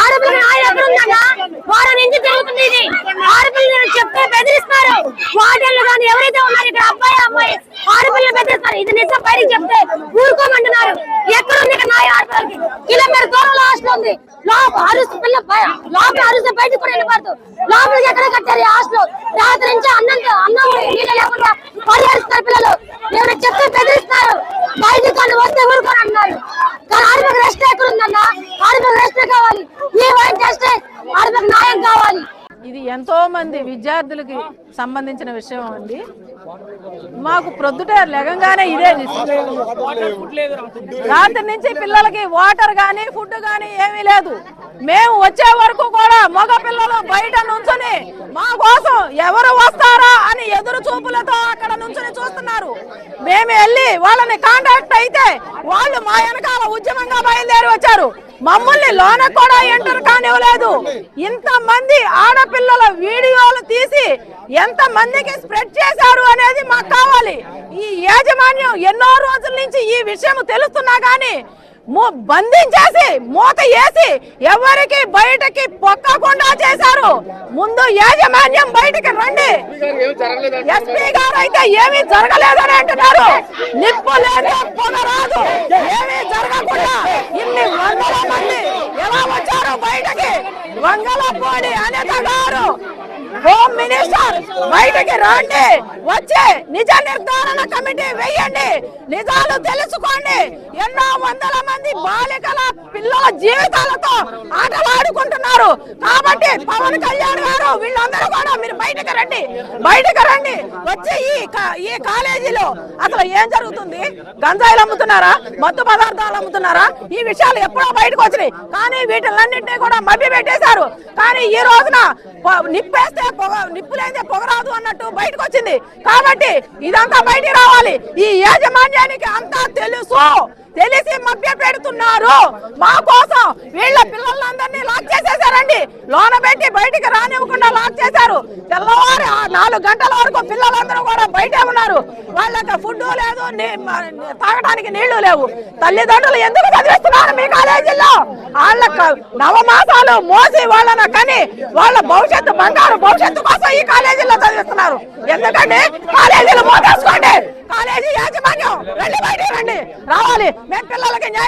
ఆడపిల్ల నాయ ఎక్కడ ఉందన్నా వారం నుంచి జరుగుతుంది ఇది. ఆడపిల్లలు చెప్తే బెదిరిస్తారు. వార్డెన్లు కానీ ఎవరైతే ఉన్నారు ఇక్కడ అబ్బాయి అమ్మాయి ఆడపిల్లలు బెదిరిస్తారు. ఇది నిజం బయటికి చెప్తే ఊరుకోమంటున్నారు. ఎక్కడ ఉంది ఇక్కడ నాయ ఆడపిల్లలకి కిలోమీటర్ దూరం లాస్ట్ ఉంది. లోపల అరుస్తు పిల్ల లోపల అరుస్తే బయటకు కూడా వెళ్ళిపోతుంది లోపలికి ఎక్కడ కట్టారు ఈ హాస్టల్? రాత్రి నుంచి అన్న నీళ్ళు లేకుండా పరిహరిస్తారు పిల్లలు ఎవరు చెప్తే బెదిరిస్తారు బయటకు కానీ వస్తే ఊరుకొని అంటున్నారు కానీ ఆడపిల్ల రెస్ట్ ఎక్కడ ఉందన్న ఆడపిల్ల రెస్ట్ కావాలి. న్యాయం కావాలి. ఇది ఎంతో మంది విద్యార్థులకి సంబంధించిన విషయం అండి. మాకు ప్రొద్దుట లెగంగానే ఇదే రాత్రి నుంచి పిల్లలకి వాటర్ కానీ ఫుడ్ కానీ ఏమీ లేదు. మేము వచ్చే వరకు కూడా మగ పిల్లలు బయట నుంచుని మా కోసం ఎవరు వస్తారా అని ఎదురు చూపులతో అక్కడ నుంచుని చూస్తున్నారు. మేము వెళ్ళి వాళ్ళని కాంటాక్ట్ అయితే వాళ్ళు మా వెనకాల ఉద్యమంగా బయలుదేరి వచ్చారు. మమ్మల్ని లోన కూడా ఎంటర్ కానివ్వలేదు. ఇంత మంది ఆడపిల్లల వీడియోలు తీసి ఎంత మందికి స్ప్రెడ్ చేశారు అనేది మాకు కావాలి. ఈ యాజమాన్యం ఎన్నో రోజుల నుంచి ఈ విషయం తెలుస్తున్నా గానీ మూ- బంధించేసి మూత వేసి ఎవరికి బయటకి పొక్కకుండా చేశారు. ముందు యాజమాన్యం బయటికి రండి. ఎస్పీ గారు అయితే ఏమీ జరగలేదని అంటున్నారు. నిప్పు లేదు పొగ రాదు. ఏమీ జరగకుండా ఇన్ని వందల మంది ఎలా వచ్చారు బయటకి వంగలపూడి అనిత గారు. హోమ్ మినిస్టర్ బయటకి రండి. వచ్చి నిజ నిర్ధారణ కమిటీ వేయండి. నిజాలు తెలుసుకోండి. ఎన్నో వందల మంది బాలికల పిల్లల జీవితాలతో ఆటలాడుకుంటున్నారు. కాబట్టి పవన్ కళ్యాణ్ గారు వీళ్ళందరూ కూడా మీరు బయటకు రండి. బయటకు రండి. వచ్చే ఈ ఈ కాలేజీలో అసలు ఏం జరుగుతుంది? గంజాయిలు అమ్ముతున్నారా? మత్తు పదార్థాలు అమ్ముతున్నారా? ఈ విషయాలు ఎప్పుడో బయటకు వచ్చినాయి. కానీ వీటిలన్నింటినీ కూడా మభ్య పెట్టేశారు. కానీ ఈ రోజున నిప్పేస్తే పొగ నిప్పు లేదే పొగరాదు అన్నట్టు బయటకు వచ్చింది. కాబట్టి ఇదంతా బయటికి రావాలి. ఈ యాజమాన్యానికి అంతా తెలుసు. తెలిసి మభ్య పెడుతున్నారు. మా కోసం వీళ్ళ పిల్లలందరినీ లాక్ చేశారండి. లోన పెట్టి బయటికి రానివ్వకుండా లాక్ చేశారు. తెల్లవారు నాలుగు గంటల వరకు పిల్లలందరూ కూడా బయటే ఉన్నారు. వాళ్ళకి ఫుడ్ లేదు తాగడానికి నీళ్ళు లేవు. తల్లిదండ్రులు ఎందుకు చదివిస్తున్నారు మీ కాలేజీలో వాళ్ళ నవమాసాలు మోసి వాళ్ళని కని వాళ్ళ భవిష్యత్తు బంగారు భవిష్యత్తు కోసం ఈ కాలేజీలో చదివిస్తున్నారు. ఎందుకంటే కాలేజీలు మోసేసుకోండి. కాలేజీ యాజమాన్యం రండి బయట రండి. రావాలి. మేము పిల్లలకి